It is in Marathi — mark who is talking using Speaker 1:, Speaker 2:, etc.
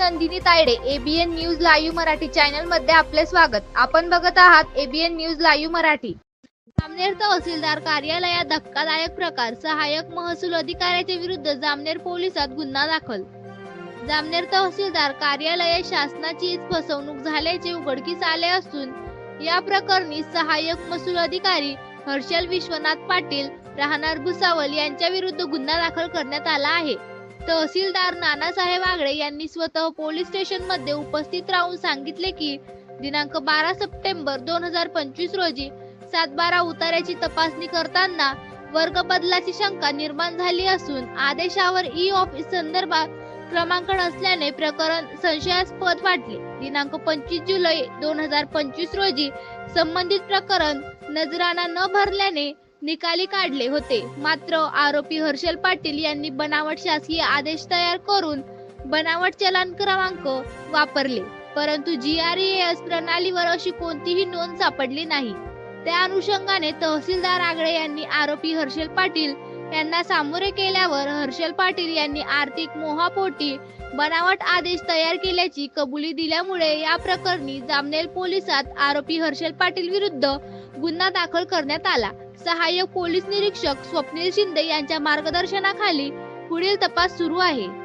Speaker 1: Nandini Tayde ABN news live Marathi चॅनलमध्ये आपले स्वागत. आपण बघत आहात ABN news live Marathi. Jamner तहसीलदार कार्यालयात धक्कादायक प्रकार. सहाय्यक महसूल अधिकाऱ्याच्या विरुद्ध जामनेर पोलिसात गुन्हा दाखल. जामनेर तहसीलदार कार्यालयात शासनाचीच फसवणूक झाल्याचे उघडकीस आले असून या प्रकरणी सहाय्यक महसूल अधिकारी हर्षल विश्वनाथ पाटील राहणार भुसावल यांच्या विरुद्ध गुन्हा दाखल करण्यात आला आहे. तहसीलदार नानासाहेब आगळे यांनी स्वतः पोलीस स्टेशनमध्ये उपस्थित राहून सांगितले की दिनांक बारा सप्टेंबर दोन हजार पंचवीस रोजी सातबारा उतार्याची तपासणी करताना वर्ग बदलाची शंका निर्माण झाली असून आदेशावर ई ऑफिस संदर्भात क्रमांक नसल्याने प्रकरण संशयास्पद वाटले. दिनांक पंचवीस जुलै दोन हजार पंचवीस रोजी संबंधित प्रकरण नजराना न भरल्याने निकाली काढले होते. मात्र आरोपी हर्षल पाटील यांनी बनावट शासकीय आदेश तयार करून बनावट चलन क्रमांक वापरले. परंतु जी आर एस प्रणालीवर अशी कोणतीही नोंद सापडली नाही. त्या अनुषंगाने तहसीलदार आगळे यांनी आरोपी हर्षल पाटील यांना सामोरे केल्यावर हर्षल पाटील यांनी आर्थिक मोहापोटी बनावट आदेश तयार केल्याची कबुली दिल्यामुळे या प्रकरणी जामनेर पोलिसात आरोपी हर्षल पाटील विरुद्ध गुन्हा दाखल करण्यात आला. सहाय्यक पोलीस निरीक्षक स्वप्नील शिंदे यांच्या मार्गदर्शनाखाली पुढील तपास सुरू आहे.